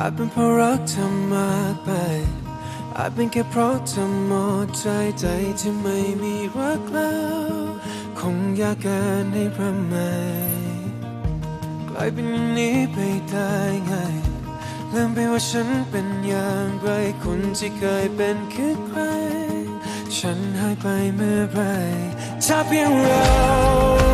อาจเป็นเพราะรักเธอมากไป อาจเป็นแค่เพราะเธอหมดใจใจที่ไม่มีรักแล้วคงยากเกินให้พระไมกลายเป็นอย่างนี้ไปได้ไงลืมไปว่าฉันเป็นอย่างไรคนที่เคยเป็นคือใคร ฉันหายไปเมื่อไรถ้าเพียงเรา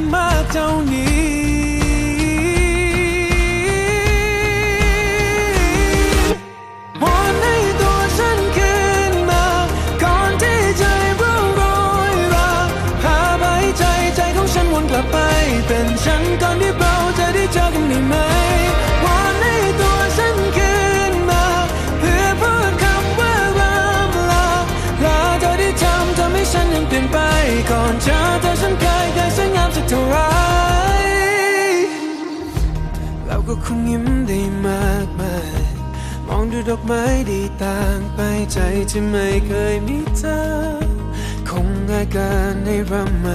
เจ็บมากเท่านี้วอนให้ตัวฉันคืนมา ก่อนที่ใจร่วงโรยราพาไปใจใจของฉันวนกลับไป เป็นฉันก่อนที่เราจะได้เจอกันได้ไหมวอนให้ตัวฉันคืนมา เพื่อพูดคำว่าลาลาลาเธอได้ทำทำให้ฉันยังเปลี่ยนไปก่อนจอเธอ งยิ้มได้มากมาย มองดูดอกไม้ด้ต่างไปใจที่ไม่เคยมีเธอ คงง่ายเกินให้รำไหม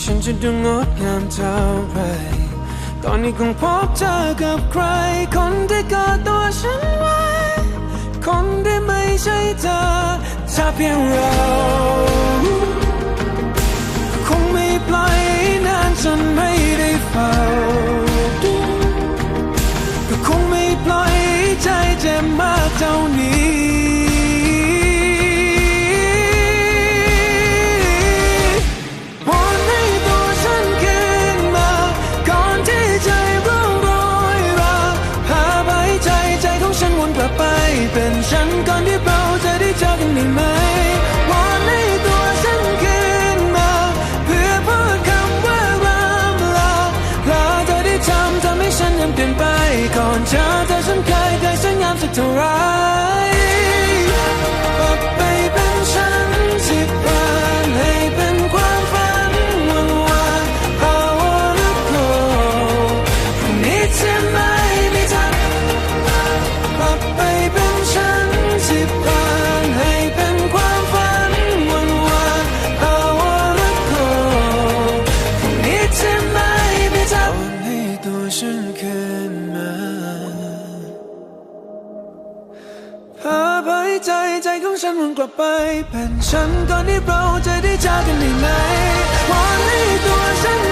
ฉันจะดูงดงามเท่าไร ตอนนี้คงพบเจอกับใคร คนที่กอดตัวฉันไว้ คนที่ไม่ใช่เธอถ้าเพียงเรา เจอเธอฉันเคยเคยสวยงามสักเท่าไร ใจใจของฉันวนกลับไป เป็นฉันก่อนที่เราจะได้จากกันได้ไหมวันให้ตัวฉัน